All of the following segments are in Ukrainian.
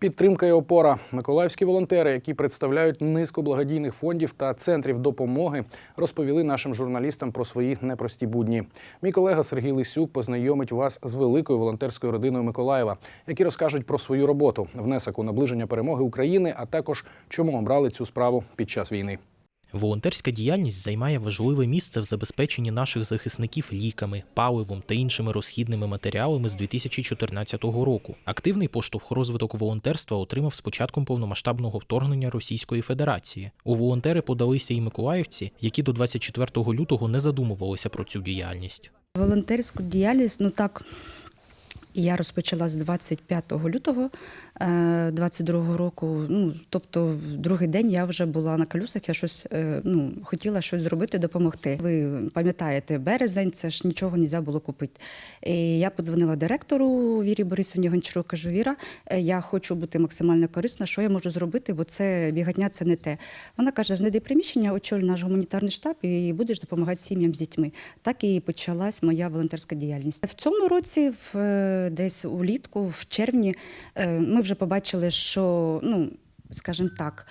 Підтримка і опора. Миколаївські волонтери, які представляють низку благодійних фондів та центрів допомоги, розповіли нашим журналістам про свої непрості будні. Мій колега Сергій Лисюк познайомить вас з великою волонтерською родиною Миколаєва, які розкажуть про свою роботу, внесок у наближення перемоги України, а також чому обрали цю справу під час війни. Волонтерська діяльність займає важливе місце в забезпеченні наших захисників ліками, паливом та іншими розхідними матеріалами з 2014 року. Активний поштовх розвиток волонтерства отримав з початком повномасштабного вторгнення Російської Федерації. У волонтери подалися і миколаївці, які до 24 лютого не задумувалися про цю діяльність. Волонтерську діяльність, ну так, я розпочала з 25 лютого 22 року. Ну, тобто, другий день я вже була на колесах, я щось е, ну, хотіла щось зробити, допомогти. Ви пам'ятаєте, березень, це ж нічого не можна було купити. І я подзвонила директору Вірі Борисовні Гончарук, кажу, Віра, е, я хочу бути максимально корисна, що я можу зробити, бо це бігатня це не те. Вона каже: знайди приміщення, очоль наш гуманітарний штаб і будеш допомагати сім'ям з дітьми. Так і почалась моя волонтерська діяльність. В цьому році, в, е, десь улітку, в червні, е, ми вже побачили, що ну. Скажімо так,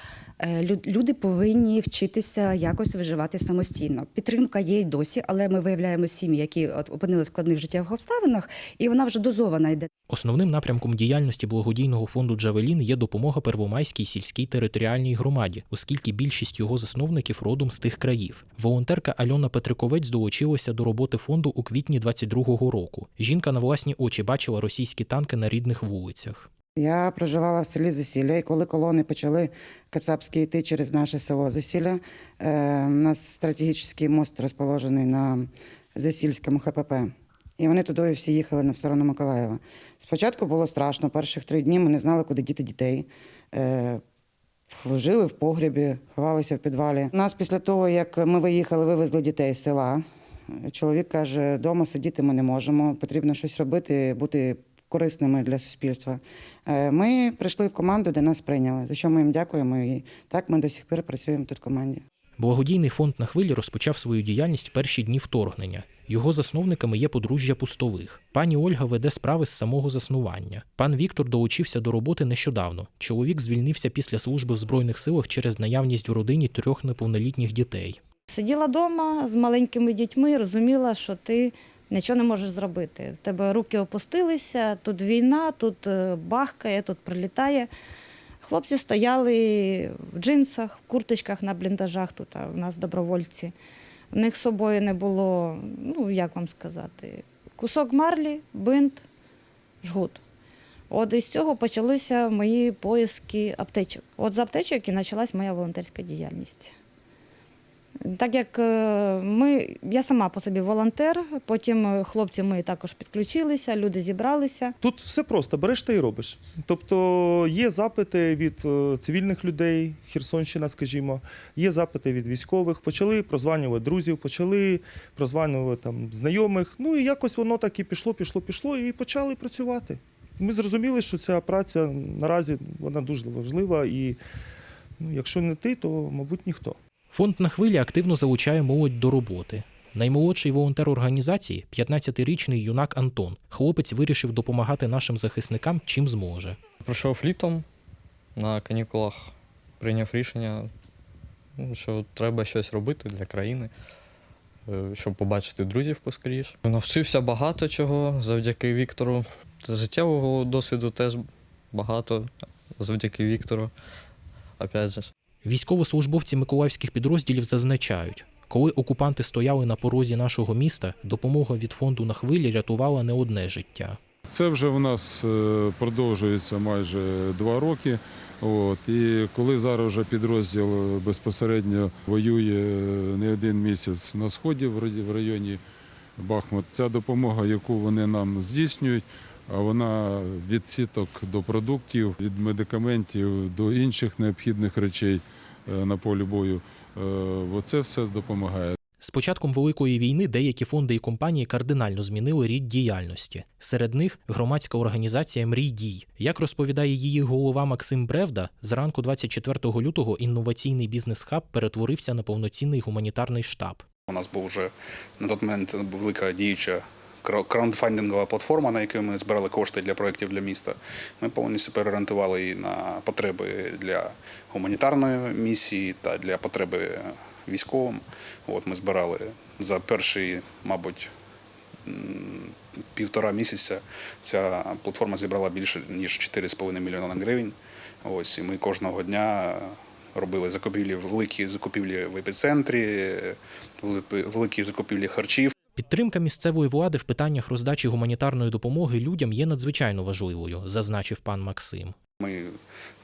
люди повинні вчитися якось виживати самостійно. Підтримка є й досі, але ми виявляємо сім'ї, які от опинилися в складних життєвих обставинах, і вона вже дозована йде. Основним напрямком діяльності благодійного фонду Джавелін є допомога Первомайській сільській територіальній громаді, оскільки більшість його засновників родом з тих країв. Волонтерка Альона Петриковець долучилася до роботи фонду у квітні 22-го року. Жінка на власні очі бачила російські танки на рідних вулицях. Я проживала в селі Засілля, і коли колони почали кацапські йти через наше село Засілля, е, у нас стратегічний мост розположений на Засільському ХПП. І вони туди всі їхали на сторону Миколаєва. Спочатку було страшно. Перших три дні ми не знали, куди діти дітей. Е, жили в погрібі, ховалися в підвалі. Нас після того, як ми виїхали, вивезли дітей з села. Чоловік каже, вдома сидіти ми не можемо, потрібно щось робити, бути корисними для суспільства. Е, Ми прийшли в команду, де нас прийняли, за що ми їм дякуємо. І так ми до сих пір працюємо тут в команді. Благодійний фонд на хвилі розпочав свою діяльність в перші дні вторгнення. Його засновниками є подружжя пустових. Пані Ольга веде справи з самого заснування. Пан Віктор долучився до роботи нещодавно. Чоловік звільнився після служби в збройних силах через наявність в родині трьох неповнолітніх дітей. Сиділа вдома з маленькими дітьми, розуміла, що ти нічого не можеш зробити. В тебе руки опустилися, тут війна, тут е, бахкає, тут прилітає. Хлопці стояли в джинсах, в курточках на бліндажах, тут а в нас добровольці. В них з собою не було, ну як вам сказати, кусок марлі, бинт, жгут. От із цього почалися мої поиски аптечок. От з аптечок і почалась моя волонтерська діяльність. Так як е, ми, я сама по собі волонтер, потім е, хлопці ми також підключилися, люди зібралися. Тут все просто береш та й робиш. Тобто є запити від е, цивільних людей, Херсонщина, скажімо, є запити від військових. Почали прозванювати друзів, почали прозванювати там знайомих. Ну і якось воно так і пішло, пішло, пішло, і почали працювати. Ми зрозуміли, що ця праця наразі вона дуже важлива, і ну, якщо не ти, то мабуть ніхто. Фонд на хвилі активно залучає молодь до роботи. Наймолодший волонтер організації 15-річний юнак Антон. Хлопець вирішив допомагати нашим захисникам чим зможе. Пройшов літом на канікулах, прийняв рішення, ну, що треба щось робити для країни, е, щоб побачити друзів поскоріше. Навчився багато чого завдяки Віктору. Життєвого досвіду теж багато завдяки Віктору. Опять же. Військовослужбовці миколаївських підрозділів зазначають, коли окупанти стояли на порозі нашого міста, допомога від фонду на хвилі рятувала не одне життя. Це вже в нас е, продовжується майже два роки. От. І коли зараз вже підрозділ безпосередньо воює не один місяць на сході в районі Бахмут, ця допомога, яку вони нам здійснюють, вона від сіток до продуктів, від медикаментів до інших необхідних речей е, на полі бою. е, Оце все допомагає. З початком Великої війни деякі фонди і компанії кардинально змінили рід діяльності. Серед них громадська організація Мрій дій. Як розповідає її голова Максим Бревда, зранку 24 лютого інноваційний бізнес-хаб перетворився на повноцінний гуманітарний штаб. У нас був вже на той момент велика діюча краундфандингова платформа, на якій ми збирали кошти для проєктів для міста. Ми повністю переорієнтували її на потреби для гуманітарної місії та для потреби військовим. От ми збирали за перший, мабуть, півтора місяця ця платформа зібрала більше ніж 4,5 мільйона гривень. Ось і ми кожного дня робили закупівлі, великі закупівлі в епіцентрі, великі закупівлі харчів. Підтримка місцевої влади в питаннях роздачі гуманітарної допомоги людям є надзвичайно важливою, зазначив пан Максим. Ми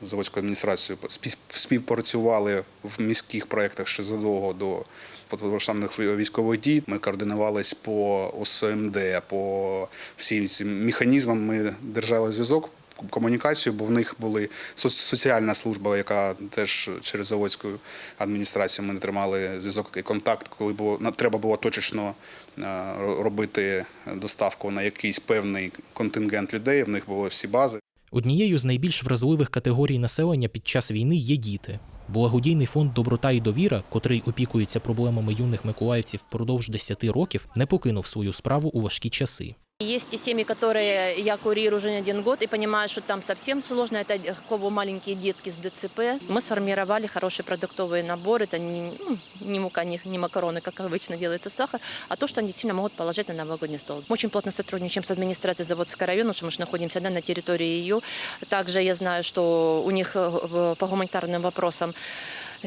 з заводською адміністрацією спів- співпрацювали в міських проєктах ще задовго до повномасштабних військових дій. Ми координувались по ОСМД, по всім цим механізмам. Ми держали зв'язок. Комунікацію, бо в них були со- соціальна служба, яка теж через заводську адміністрацію ми не тримали зв'язок і контакт, коли було треба було точечно е, робити доставку на якийсь певний контингент людей. В них були всі бази. Однією з найбільш вразливих категорій населення під час війни є діти. Благодійний фонд Доброта і довіра, котрий опікується проблемами юних миколаївців впродовж 10 років, не покинув свою справу у важкі часи. Есть и семьи, которые я курирую уже не один год и понимаю, что там совсем сложно. Это кого маленькие детки с ДЦП. Мы сформировали хороший продуктовый набор. Это не, ну, не мука, не, не макароны, как обычно делается сахар, а то, что они действительно могут положить на новогодний стол. Мы очень плотно сотрудничаем с администрацией Заводского района, потому что мы находимся да, на территории ее. Также я знаю, что у них э, по гуманитарным вопросам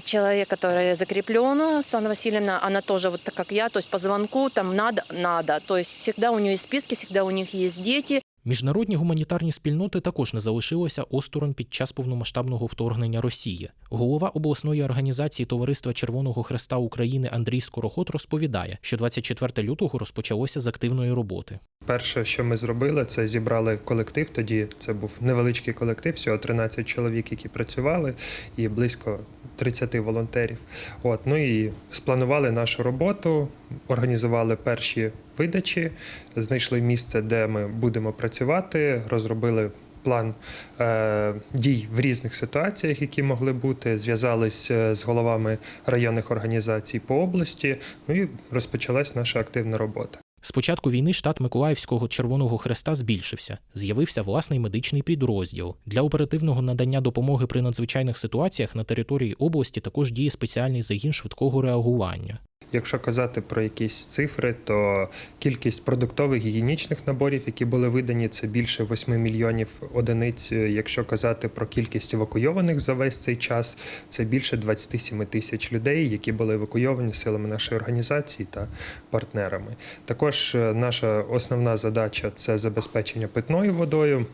человек, который закреплен, Светлана Васильевна, она тоже вот так, как я, то есть по звонку там надо, надо. То есть всегда у нее есть списки, всегда у них есть дети. Міжнародні гуманітарні спільноти також не залишилися осторонь під час повномасштабного вторгнення Росії. Голова обласної організації Товариства Червоного Хреста України Андрій Скороход розповідає, що 24 лютого розпочалося з активної роботи. Перше, що ми зробили, це зібрали колектив. Тоді це був невеличкий колектив, всього 13 чоловік, які працювали, і близько 30 волонтерів. От ну і спланували нашу роботу, організували перші видачі, знайшли місце, де ми будемо працювати, розробили. План е, дій в різних ситуаціях, які могли бути, зв'язались е, з головами районних організацій по області. Ну і розпочалась наша активна робота. З початку війни штат Миколаївського Червоного Хреста збільшився. З'явився власний медичний підрозділ. Для оперативного надання допомоги при надзвичайних ситуаціях на території області також діє спеціальний загін швидкого реагування. Якщо казати про якісь цифри, то кількість продуктових гігієнічних наборів, які були видані, це більше 8 мільйонів одиниць. Якщо казати про кількість евакуйованих за весь цей час, це більше 27 тисяч людей, які були евакуйовані силами нашої організації та партнерами. Також е, наша основна задача це забезпечення питною водою.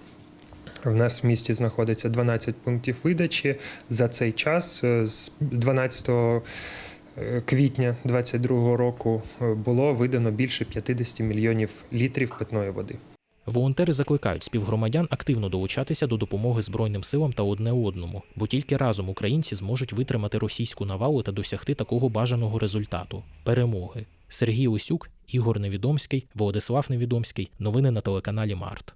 В нас в місті знаходиться 12 пунктів видачі. За цей час е, з 12 квітня 2022 року е, було видано більше 50 мільйонів літрів питної води. Волонтери закликають співгромадян активно долучатися до допомоги Збройним силам та одне одному, бо тільки разом українці зможуть витримати російську навалу та досягти такого бажаного результату перемоги. Сергій Лисюк, Ігор Невідомський, Володислав Невідомський. Новини на телеканалі Март.